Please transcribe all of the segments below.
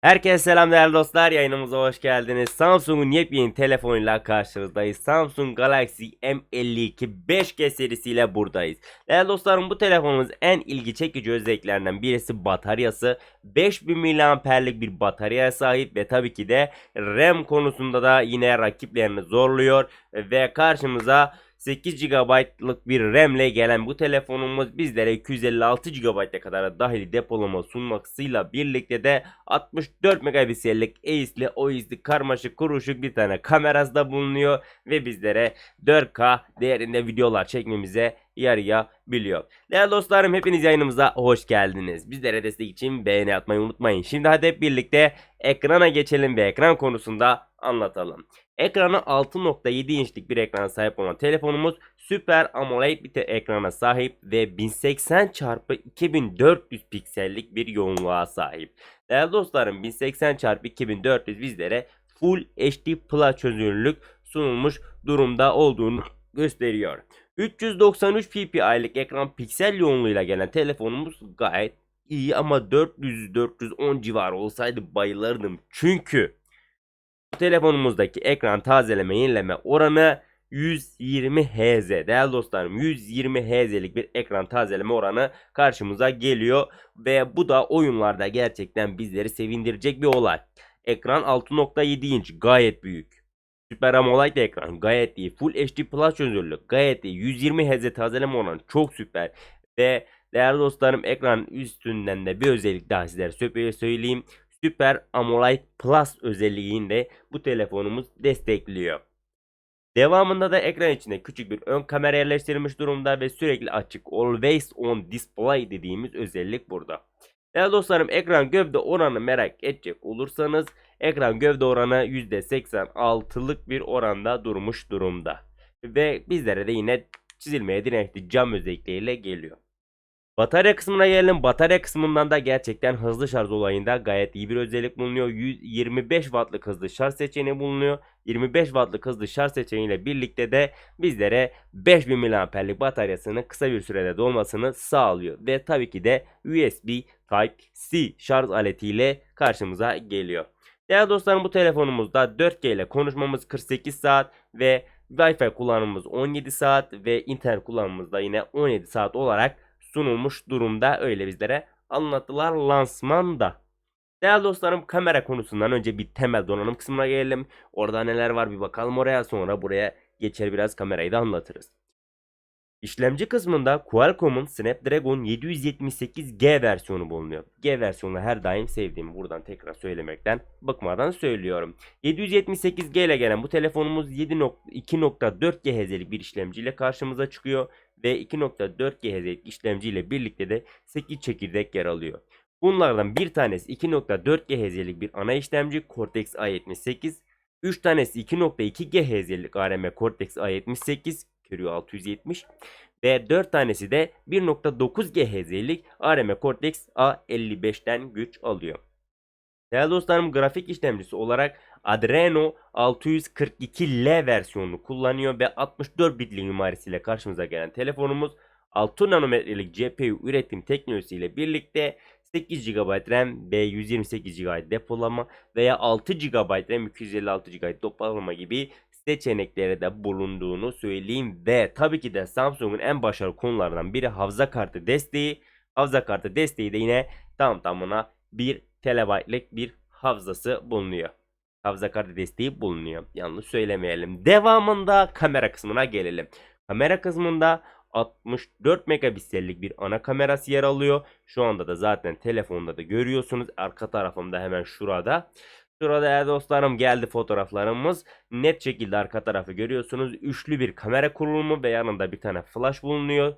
Herkese selam değerli dostlar yayınımıza hoş geldiniz. Samsung'un yepyeni telefonuyla karşınızdayız. Samsung Galaxy M52 5G serisiyle buradayız. Değerli dostlarım bu telefonumuz en ilgi çekici özelliklerinden birisi bataryası. 5000 mAh'lik bir bataryaya sahip ve tabii ki de RAM konusunda da yine rakiplerini zorluyor ve karşımıza 8 GB'lık bir RAM ile gelen bu telefonumuz bizlere 256 GB'a kadar dahil depolama sunmasıyla birlikte de 64 megapiksellik AIS'li OIS'li karmaşık kuruşuk bir tane kamerası da bulunuyor ve bizlere 4K değerinde videolar çekmemize yarayabiliyor. Değerli dostlarım hepiniz yayınımıza hoş geldiniz. Bizlere destek için beğeni atmayı unutmayın. Şimdi hadi hep birlikte ekrana geçelim ve ekran konusunda anlatalım. Ekranı 6.7 inçlik bir ekrana sahip olan telefonumuz Super AMOLED bir ekrana sahip ve 1080 x 2400 piksellik bir yoğunluğa sahip. Değerli dostlarım 1080 x 2400 bizlere Full HD Plus çözünürlük sunulmuş durumda olduğunu gösteriyor. 393 ppi'lik ekran piksel yoğunluğuyla gelen telefonumuz gayet iyi ama 400-410 civarı olsaydı bayılırdım. Çünkü telefonumuzdaki ekran tazeleme yenileme oranı 120 Hz. Değerli dostlarım 120 Hz'lik bir ekran tazeleme oranı karşımıza geliyor. Ve bu da oyunlarda gerçekten bizleri sevindirecek bir olay. Ekran 6.7 inç gayet büyük. Super AMOLED ekran gayet iyi. Full HD Plus çözünürlük gayet iyi. 120 Hz tazeleme oranı çok süper. Ve değerli dostlarım ekran üstünden de bir özellik daha sizlere sö- söyleyeyim. Super AMOLED Plus özelliğini de bu telefonumuz destekliyor. Devamında da ekran içinde küçük bir ön kamera yerleştirilmiş durumda ve sürekli açık Always On Display dediğimiz özellik burada. Değerli dostlarım ekran gövde oranı merak edecek olursanız ekran gövde oranı %86'lık bir oranda durmuş durumda. Ve bizlere de yine çizilmeye dirençli cam özellikleriyle geliyor. Batarya kısmına gelelim. Batarya kısmından da gerçekten hızlı şarj olayında gayet iyi bir özellik bulunuyor. 125 wattlık hızlı şarj seçeneği bulunuyor. 25 wattlık hızlı şarj seçeneğiyle birlikte de bizlere 5000 mAh'lik bataryasının kısa bir sürede dolmasını sağlıyor. Ve tabii ki de USB Type-C şarj aletiyle karşımıza geliyor. Değerli dostlarım bu telefonumuzda 4G ile konuşmamız 48 saat ve Wi-Fi kullanımımız 17 saat ve internet kullanımımız da yine 17 saat olarak sunulmuş durumda. Öyle bizlere anlattılar lansmanda. Değerli dostlarım kamera konusundan önce bir temel donanım kısmına gelelim. Orada neler var bir bakalım oraya sonra buraya geçer biraz kamerayı da anlatırız. İşlemci kısmında Qualcomm'un Snapdragon 778G versiyonu bulunuyor. G versiyonunu her daim sevdiğimi buradan tekrar söylemekten bıkmadan söylüyorum. 778G ile gelen bu telefonumuz 7.2.4 GHz'lik bir işlemciyle karşımıza çıkıyor ve 2.4 GHz'lik işlemciyle birlikte de 8 çekirdek yer alıyor. Bunlardan bir tanesi 2.4 GHz'lik bir ana işlemci Cortex A78, 3 tanesi 2.2 GHz'lik ARM Cortex A78 Curio 670 ve 4 tanesi de 1.9 GHz'lik ARM Cortex A55'ten güç alıyor. Değerli dostlarım grafik işlemcisi olarak Adreno 642L versiyonunu kullanıyor ve 64 bitli mimarisiyle karşımıza gelen telefonumuz 6 nanometrelik CPU üretim teknolojisiyle birlikte 8 GB RAM ve 128 GB depolama veya 6 GB RAM 256 GB depolama gibi seçenekleri de bulunduğunu söyleyeyim ve tabii ki de Samsung'un en başarılı konulardan biri hafıza kartı desteği. Hafıza kartı desteği de yine tam tamına 1 TB'lik bir hafızası bulunuyor. Hafıza kartı desteği bulunuyor. Yanlış söylemeyelim. Devamında kamera kısmına gelelim. Kamera kısmında 64 megapiksellik bir ana kamerası yer alıyor. Şu anda da zaten telefonda da görüyorsunuz. Arka tarafımda hemen şurada. Şurada değerli dostlarım geldi fotoğraflarımız. Net şekilde arka tarafı görüyorsunuz. Üçlü bir kamera kurulumu ve yanında bir tane flash bulunuyor.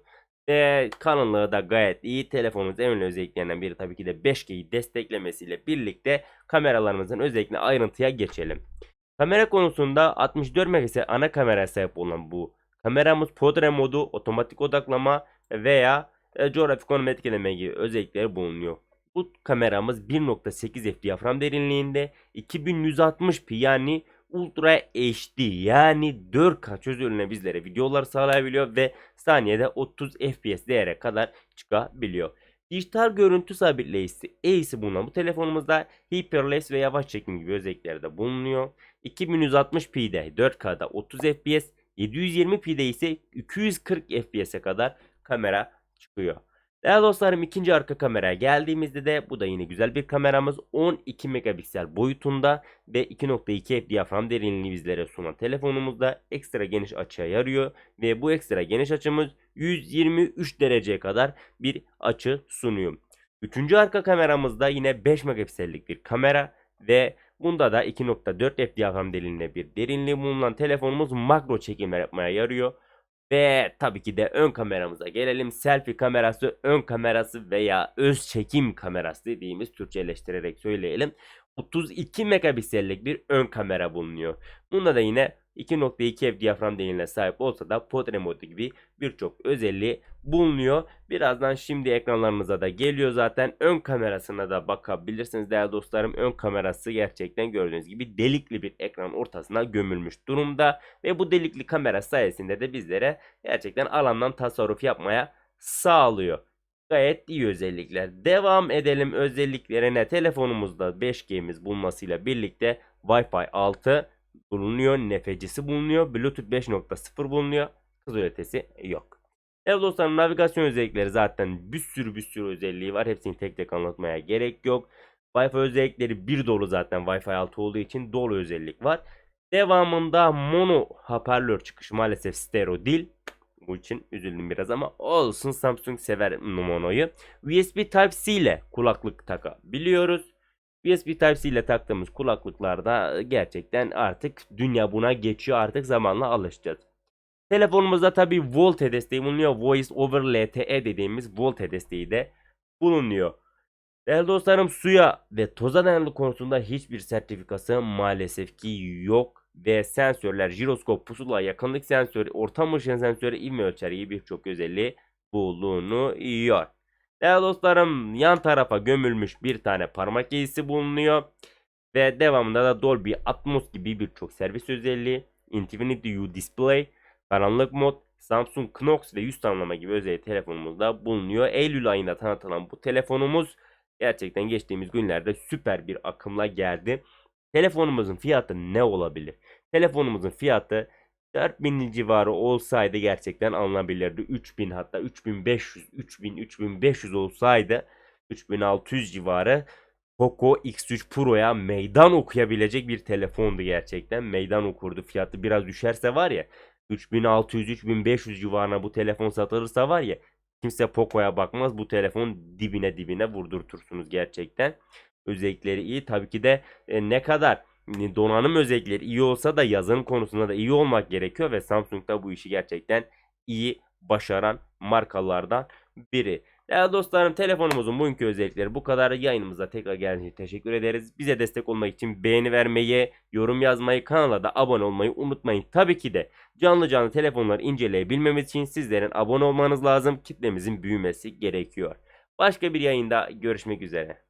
Ve kalınlığı da gayet iyi. Telefonumuz en önemli özelliklerinden biri tabii ki de 5G'yi desteklemesiyle birlikte kameralarımızın özellikle ayrıntıya geçelim. Kamera konusunda 64 megapiksel ana kameraya sahip olan bu kameramız portre modu, otomatik odaklama veya e, coğrafi konum etkileme gibi özellikleri bulunuyor. Bu kameramız 1.8 f diyafram derinliğinde 2160p yani Ultra HD yani 4K çözünürlüğüne bizlere videolar sağlayabiliyor ve saniyede 30 FPS değere kadar çıkabiliyor. Dijital görüntü sabitleyicisi E'si bulunan bu telefonumuzda hyperlapse ve yavaş çekim gibi özellikleri de bulunuyor. 2160p'de 4K'da 30 fps, 720p'de ise 240 fps'e kadar kamera çıkıyor. Değerli dostlarım ikinci arka kameraya geldiğimizde de bu da yine güzel bir kameramız 12 megapiksel boyutunda ve 2.2 f diyafram derinliği bizlere sunan telefonumuzda ekstra geniş açıya yarıyor ve bu ekstra geniş açımız 123 dereceye kadar bir açı sunuyor. Üçüncü arka kameramızda yine 5 megapiksellik bir kamera ve bunda da 2.4 f diyafram derinliğinde bir derinliği bulunan telefonumuz makro çekimler yapmaya yarıyor. Ve tabii ki de ön kameramıza gelelim. Selfie kamerası, ön kamerası veya öz çekim kamerası dediğimiz Türkçeleştirerek söyleyelim. 32 megapiksellik bir ön kamera bulunuyor. Bunda da yine 2.2 f diyafram derinliğine sahip olsa da portre modu gibi birçok özelliği bulunuyor. Birazdan şimdi ekranlarınıza da geliyor zaten. Ön kamerasına da bakabilirsiniz değerli dostlarım. Ön kamerası gerçekten gördüğünüz gibi delikli bir ekran ortasına gömülmüş durumda. Ve bu delikli kamera sayesinde de bizlere gerçekten alandan tasarruf yapmaya sağlıyor. Gayet iyi özellikler. Devam edelim özelliklerine. Telefonumuzda 5G'miz bulmasıyla birlikte Wi-Fi 6 bulunuyor. Nefecisi bulunuyor. Bluetooth 5.0 bulunuyor. Hız ötesi yok. Evet dostlarım navigasyon özellikleri zaten bir sürü bir sürü özelliği var. Hepsini tek tek anlatmaya gerek yok. Wi-Fi özellikleri bir dolu zaten Wi-Fi 6 olduğu için dolu özellik var. Devamında mono hoparlör çıkışı maalesef stereo değil. Bu için üzüldüm biraz ama olsun Samsung sever monoyu. USB Type-C ile kulaklık takabiliyoruz. USB Type-C ile taktığımız kulaklıklarda gerçekten artık dünya buna geçiyor artık zamanla alışacağız. Telefonumuzda tabi Volte desteği bulunuyor. Voice over LTE dediğimiz Volte desteği de bulunuyor. Değerli dostlarım suya ve toza dayanıklı konusunda hiçbir sertifikası maalesef ki yok. Ve sensörler jiroskop, pusula, yakınlık sensörü, ortam ışığı sensörü, ivme ölçer gibi birçok özelliği bulunuyor. Değerli dostlarım yan tarafa gömülmüş bir tane parmak izisi bulunuyor. Ve devamında da Dolby Atmos gibi birçok servis özelliği, Infinity U Display, karanlık mod, Samsung Knox ve yüz tanımlama gibi özellik telefonumuzda bulunuyor. Eylül ayında tanıtılan bu telefonumuz gerçekten geçtiğimiz günlerde süper bir akımla geldi. Telefonumuzun fiyatı ne olabilir? Telefonumuzun fiyatı 4000 civarı olsaydı gerçekten alınabilirdi. 3000 hatta 3500, 3000, 3500 olsaydı 3600 civarı Poco X3 Pro'ya meydan okuyabilecek bir telefondu gerçekten. Meydan okurdu. Fiyatı biraz düşerse var ya 3600-3500 civarına bu telefon satılırsa var ya kimse Poco'ya bakmaz. Bu telefon dibine dibine vurdurtursunuz gerçekten. Özellikleri iyi. Tabii ki de e, ne kadar donanım özellikleri iyi olsa da yazılım konusunda da iyi olmak gerekiyor ve Samsung da bu işi gerçekten iyi başaran markalardan biri. Değerli dostlarım telefonumuzun bugünkü özellikleri bu kadar. Yayınımıza tekrar geldiğiniz için teşekkür ederiz. Bize destek olmak için beğeni vermeyi, yorum yazmayı, kanala da abone olmayı unutmayın. Tabii ki de canlı canlı telefonları inceleyebilmemiz için sizlerin abone olmanız lazım. Kitlemizin büyümesi gerekiyor. Başka bir yayında görüşmek üzere.